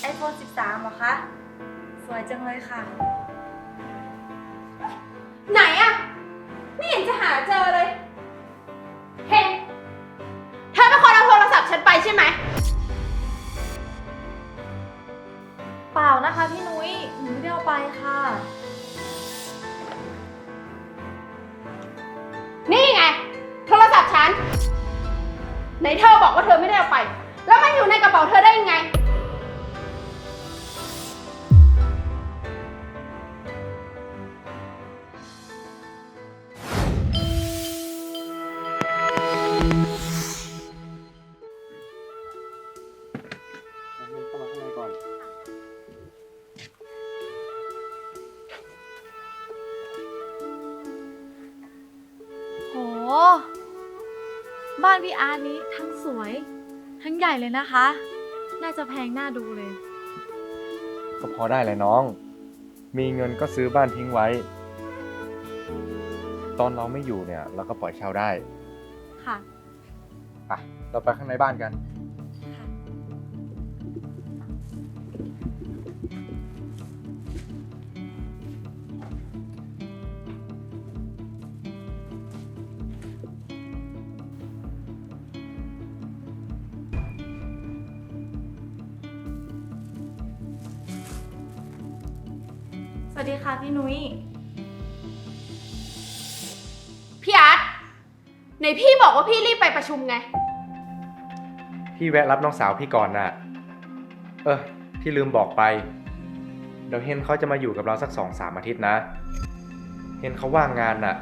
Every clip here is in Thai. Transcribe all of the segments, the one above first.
ไอโฟน13เหรอคะ สวยจังเลยค่ะ ไหนอะไม่เห็นจะหาเจอเลย เห็นเธอเป็นคนเอาโทรศัพท์ฉันไปใช่ไหม เปล่านะคะพี่นุ้ยหนูไม่ได้เอาไปค่ะ นี่ไง โทรศัพท์ฉัน ไหนเธอบอกว่าเธอไม่ ทั้งใหญ่เลยนะคะ น่าจะแพงน่าดูเลย ก็พอได้เลยน้อง มีเงินก็ซื้อบ้านทิ้งไว้ ตอนเราไม่อยู่เนี่ย เราก็ปล่อยเช่าได้ค่ะ ไปเราไปข้างในบ้านกัน วัสดีค่ะพี่นุ้ย พี่อาร์ตไหนพี่บอกว่าพี่รีบไปประชุมไง พี่แวะรับน้องสาวพี่ก่อนน่ะ เออ พี่ลืมบอกไป เดี๋ยวเฮนเขาจะมาอยู่กับเราสักสองสามอาทิตย์นะ เฮนเขาว่างงานน่ะ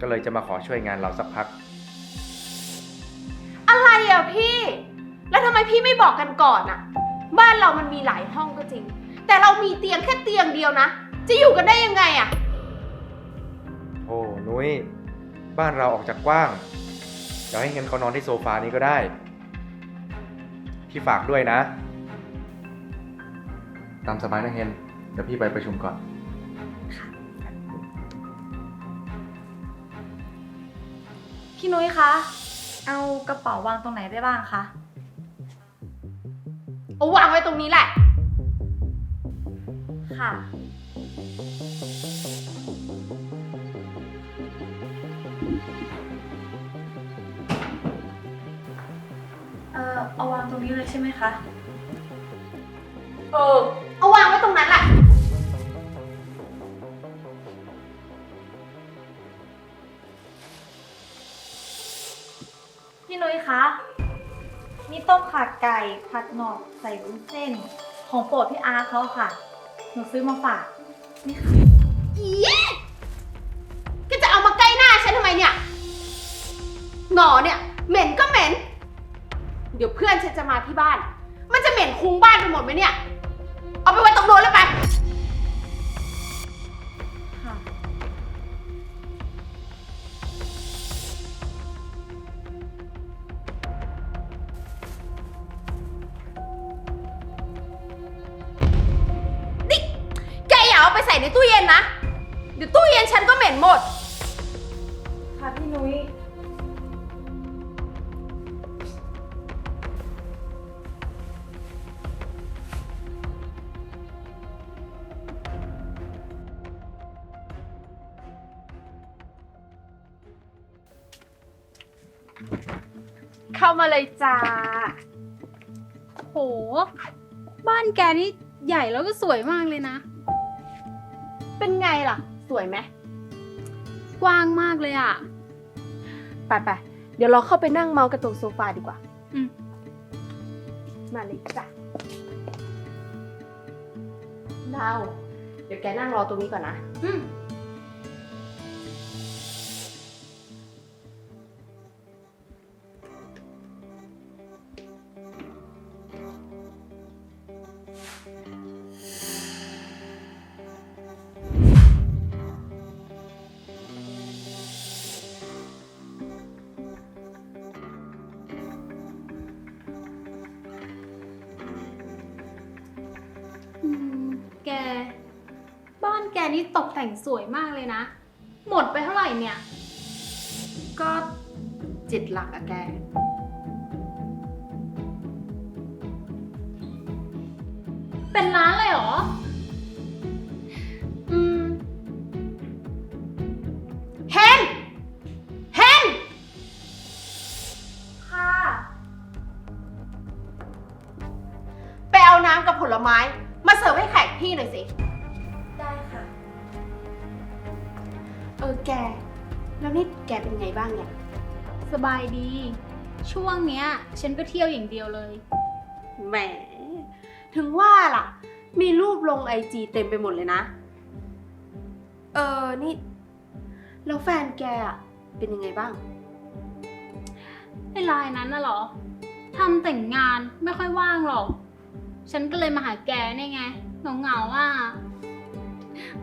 ก็เลยจะมาขอช่วยงานเราสักพัก อะไรอะพี่ แล้วทำไมพี่ไม่บอกกันก่อนอะ บ้านเรามันมีหลายห้องก็จริง แต่เรามีเตียงแค่เตียงเดียวนะ จะอยู่กันได้ยังไงอะโอ้นุ้ย บ้านเราออกจากกว้าง เดี๋ยวให้เฮนเขานอนที่โซฟานี้ก็ได้ พี่ฝากด้วยนะ ตามสบายนะเฮนเดี๋ยวพี่ไปประชุมก่อน พี่นุ้ยคะ เอากระเป๋าวางตรงไหนได้บ้างคะ เอาวางไว้ตรงนี้แหละ ค่ะ เอ่อเอาวางตรงนี้เลยใช่ไหมคะ เออ เอาวางไว้ตรงนั้นแหละ พี่นุ้ยคะ นี่ต้มขาไก่ผัดหนอกใส่วุ้นเส้น ของโปรดพี่อาร์ตเขาค่ะ หนูซื้อมาฝาก นี่ค่ะอีก็จะเอามาใกล้หน้าฉันทำไมเนี่ย หนอเนี่ย เหม็นก็เหม็น เดี๋ยวเพื่อนฉันจะมาที่บ้าน มันจะเหม็นคุ้งบ้านไปหมดไหมเนี่ย เอาไปไว้ตรงโน้นเลยไป ส่ในตู้เย็นนะ เดี๋ยวตู้เย็นฉันก็เหม็นหมด ค่ะพี่นุ้ย เข้ามาเลยจ้า โห บ้านแกนี่ใหญ่แล้วก็สวยมากเลยนะ เป็นไงล่ะ สวยไหมกว้างมากเลยอะ ไปไปๆเดี๋ยวเราเข้าไปนั่งเมาส์กันตรงโซฟาดีกว่า อืม มาเลยจ้ะดาวเดี๋ยวแกนั่งรอตรงนี้ก่อนนะ อืม นี้ตกแต่งสวยมากเลยนะ หมดไปเท่าไหร่เนี่ย ก็เจ็ดหลักอะแก เป็นร้านเลยเหรอ สบายดี ช่วงเนี้ย ฉันก็เที่ยวอย่างเดียวเลย แหม ถึงว่าล่ะ มีรูปลงไอจีเต็มไปหมดเลยนะ เออ นี่ แล้วแฟนแกอะเป็นยังไงบ้าง ไอ้ลายนั้นน่ะเหรอทำแต่งงานไม่ค่อยว่างหรอก ฉันก็เลยมาหาแกเนี่ยไงเหงาๆอะ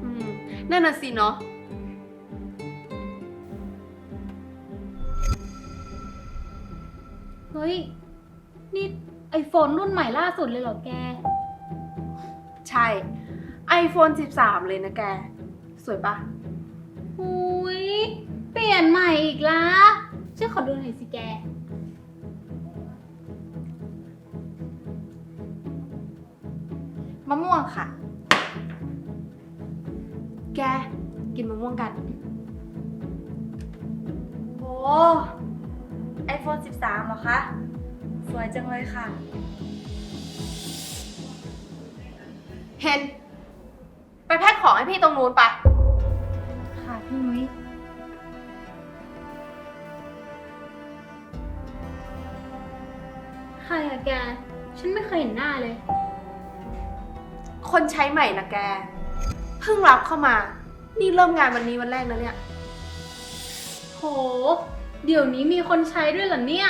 อืม นั่นน่ะสิเนาะ เฮ้ย นี่ไอโฟนรุ่นใหม่ล่าสุดเลยเหรอแก ใช่ iPhone 13 เลยนะแก สวยปะหุยเปลี่ยนใหม่อีกละช่วยขอดูหน่อยสิแก มะม่วงค่ะ แก กินมะม่วงกัน โอ้ ไอโฟน13เหรอคะ สวยจังเลยค่ะเฮนไปแพ็คของให้พี่ตรงนู้นไป ค่ะพี่นุ้ย ใครอะแก ฉันไม่เคยเห็นหน้าเลย คนใช้ใหม่นะแก เพิ่งรับเข้ามา นี่เริ่มงานวันนี้วันแรกนะเนี่ย โห เดี๋ยวนี้มีคนใช้ด้วยเหรอเนี่ย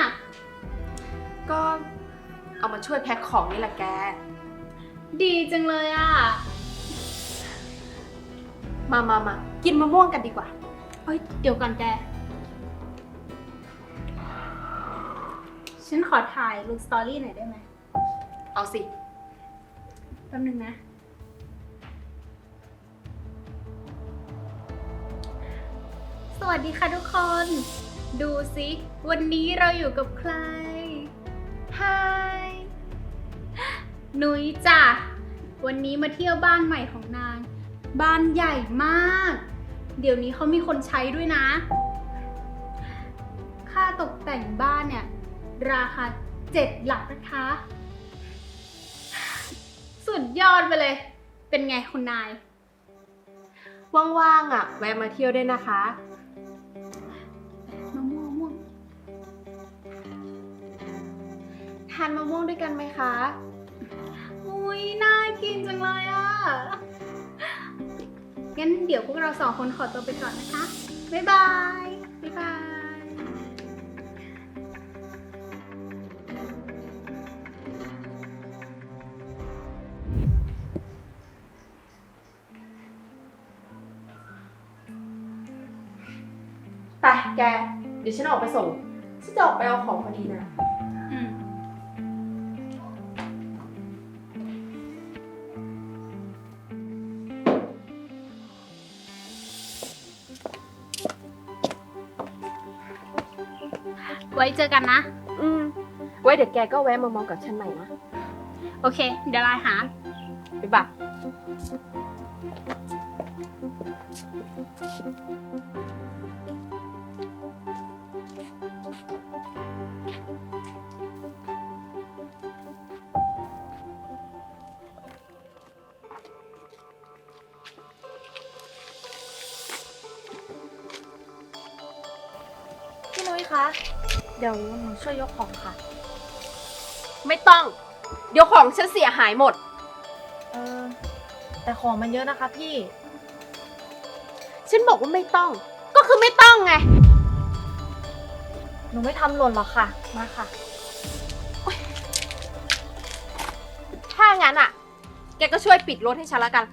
ก็เอามาช่วยแพ็คของนี่แหละแก ดีจังเลยอะมามามากินมะม่วงกันดีกว่าเฮ้ย เดี๋ยวก่อนแก ฉันขอถ่ายรูปสตอรี่หน่อยได้ไหมเอาสิ แป๊บนึงนะ สวัสดีค่ะทุกคน ดูสิวันนี้เราอยู่กับใครฮายนุ้ยจ้ะ วันนี้มาเที่ยวบ้านใหม่ของนาง บ้านใหญ่มาก เดี๋ยวนี้เขามีคนใช้ด้วยนะ ค่าตกแต่งบ้านเนี่ย ราคาเจ็ดหลักนะคะ สุดยอดไปเลย เป็นไงคุณนาย ว่างๆอะ แวะมาเที่ยวได้นะคะานมะม่วงด้วยกันไหมคะ อุ้ยน่ากินจังเลยอะ งั้นเดี๋ยวพวกเราสองคนขอตัวไปก่อนนะคะ บ๊ายบาย บ๊ายบาย ไปแก เดี๋ยวฉันออกไปส่ง ฉันจะออกไปเอาของพอดีนะ ว้เจอกันนะ อืม ไว้เดี๋ยวแกก็แวะมามองกับฉันใหม่นะ โอเค เดี๋ยวไลน์หาบ๊ายบา เดี๋ยวหนูช่วยยกของค่ะ ไม่ต้อง เดี๋ยวของฉันเสียหายหมด เออ แต่ของมันเยอะนะคะพี่ ฉันบอกว่าไม่ต้อง ก็คือไม่ต้องไง หนูไม่ทำหล่นหรอกค่ะ มาค่ะ ถ้างั้นอะ แกก็ช่วยปิดรถให้ฉันแล้วกัน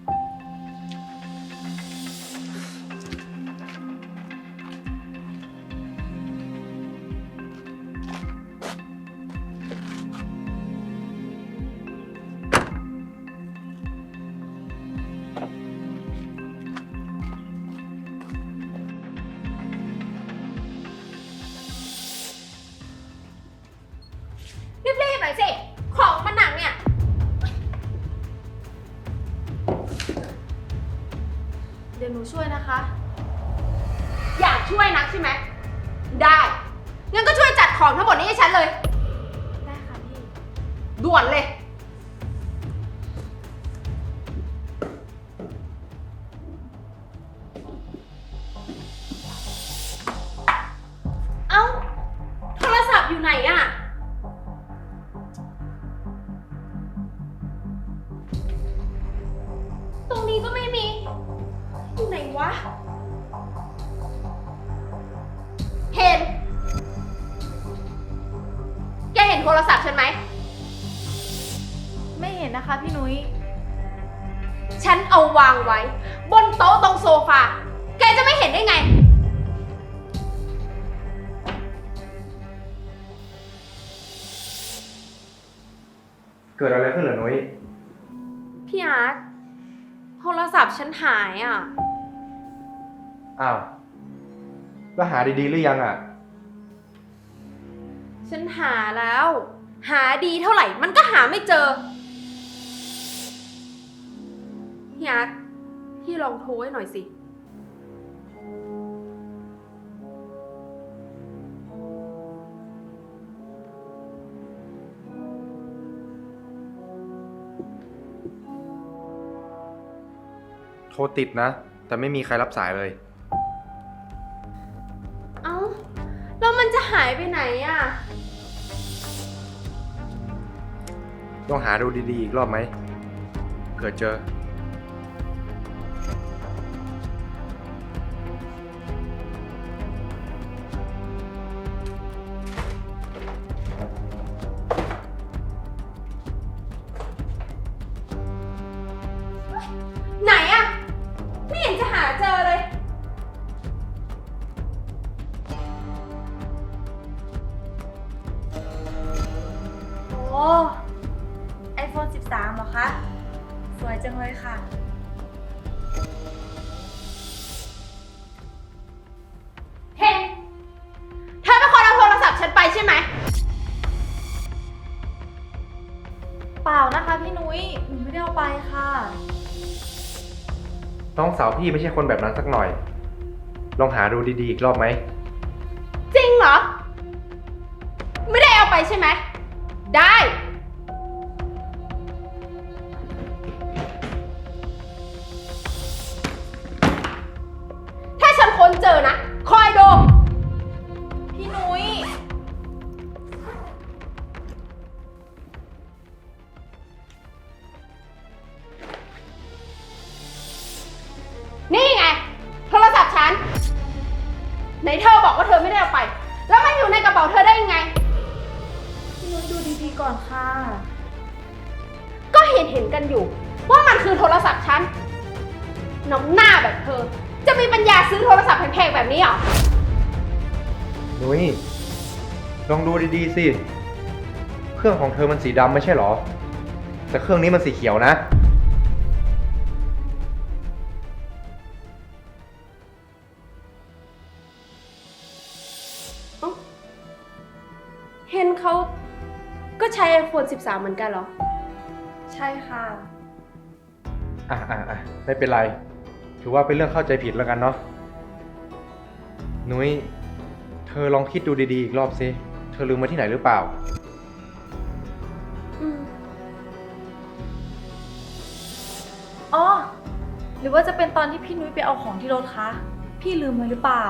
สิ ของมันหนักเนี่ย เดี๋ยวหนูช่วยนะคะ อยากช่วยนักใช่ไหม ได้ งั้นก็ช่วยจัดของทั้งหมดนี้ให้ฉันเลย ได้ค่ะพี่ ด่วนเลย เอ้า โทรศัพท์อยู่ไหนอะ ไม่เห็นได้ไง เกิดอะไรขึ้นเหรอนุ้ย พี่อาร์ตโทรศัพท์ฉันหายอะ อ้าว แล้วหาดีๆหรือยังอะ ฉันหาแล้ว หาดีเท่าไหร่มันก็หาไม่เจอ พี่อาร์ตพี่ลองโทรให้หน่อยสิ โทรติดนะ แต่ไม่มีใครรับสายเลย เอ้า แล้วมันจะหายไปไหนอะ ต้องหาดูดีๆอีกรอบไหมเผื่อเจอาวพี่ไม่ใช่คนแบบนั้นสักหน่อย ลองหาดูดีๆอีกรอบไหม จริงเหรอ ไม่ได้เอาไปใช่ไหม ได้ ถ้าฉันค้นเจอนะ เธอ จะมีปัญญาซื้อโทรศัพท์แพงๆแบบนี้เหรอ นุ้ยลองดูดีๆสิ เครื่องของเธอมันสีดำไม่ใช่เหรอ แต่เครื่องนี้มันสีเขียวนะ เห็นเขาก็ใช้ iPhone 13 เหมือนกันเหรอ ใช่ค่ะ อะอะอะไม่เป็นไร ถือว่าเป็นเรื่องเข้าใจผิดแล้วกันเนาะนุ้ยเธอลองคิดดูดีๆอีกรอบสิเธอลืมมาที่ไหนหรือเปล่า อืมอ๋อ หรือว่าจะเป็นตอนที่พี่นุ้ยไปเอาของที่รถคะ พี่ลืมไว้หรือเปล่า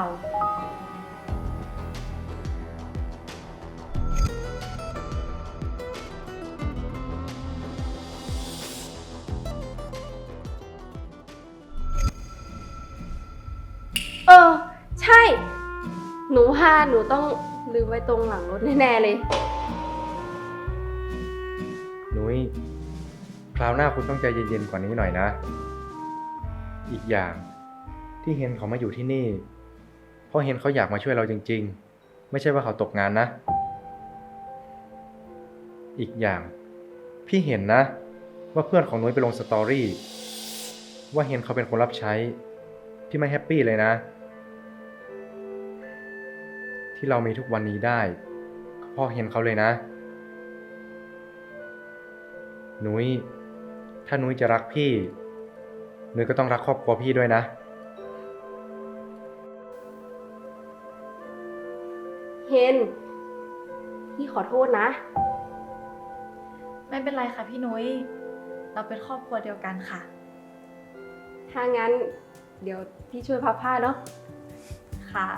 ออใช่ หนูว่าหนูต้องลืมไว้ตรงหลังรถแน่ๆเลย นุ้ยคราวหน้าคุณต้องใจเย็นๆกว่านี้หน่อยนะ อีกอย่างที่เฮนเขามาอยู่ที่นี่เพราะเฮนเขาอยากมาช่วยเราจริง ๆ ไม่ใช่ว่าเขาตกงานนะ อีกอย่าง พี่เห็นนะ ว่าเพื่อนของนุ้ยไปลงสตอรี่ว่าเฮนเขาเป็นคนรับใช้ที่ไม่แฮปปี้เลยนะ ที่เรามีทุกวันนี้ได้พ่อเห็นเขาเลยนะ นุย้ย ถ้านุ้ยจะรักพี่ นุ้ยก็ต้องรักครอบครัวพี่ด้วยนะ เฮนพี่ขอโทษนะ ไม่เป็นไรค่ะพี่นุย้ย เราเป็นครอบครัวเดียวกันค่ะ ถ้างั้น เดี๋ยวพี่ช่วยพับผ้าเนาะค่ะ